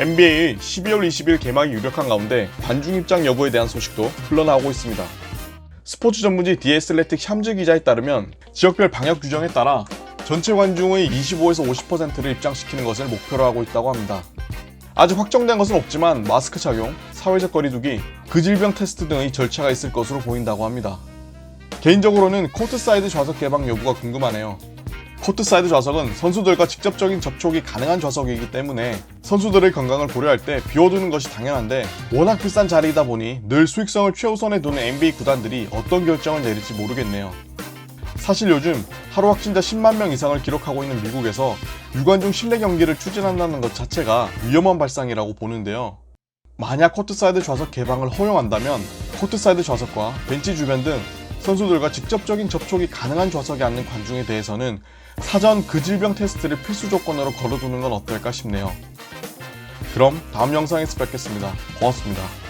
NBA의 12월 20일 개막이 유력한 가운데 관중 입장 여부에 대한 소식도 흘러나오고 있습니다. 스포츠 전문지 디에슬레틱 샴즈 기자에 따르면 지역별 방역 규정에 따라 전체 관중의 25에서 50%를 입장시키는 것을 목표로 하고 있다고 합니다. 아직 확정된 것은 없지만 마스크 착용, 사회적 거리두기, 그 질병 테스트 등의 절차가 있을 것으로 보인다고 합니다. 개인적으로는 코트 사이드 좌석 개방 여부가 궁금하네요. 코트사이드 좌석은 선수들과 직접적인 접촉이 가능한 좌석이기 때문에 선수들의 건강을 고려할 때 비워두는 것이 당연한데 워낙 비싼 자리이다 보니 늘 수익성을 최우선에 두는 NBA 구단들이 어떤 결정을 내릴지 모르겠네요. 사실 요즘 하루 확진자 10만 명 이상을 기록하고 있는 미국에서 유관중 실내 경기를 추진한다는 것 자체가 위험한 발상이라고 보는데요. 만약 코트사이드 좌석 개방을 허용한다면 코트사이드 좌석과 벤치 주변 등 선수들과 직접적인 접촉이 가능한 좌석에 앉는 관중에 대해서는 사전 그 질병 테스트를 필수 조건으로 걸어두는 건 어떨까 싶네요. 그럼 다음 영상에서 뵙겠습니다. 고맙습니다.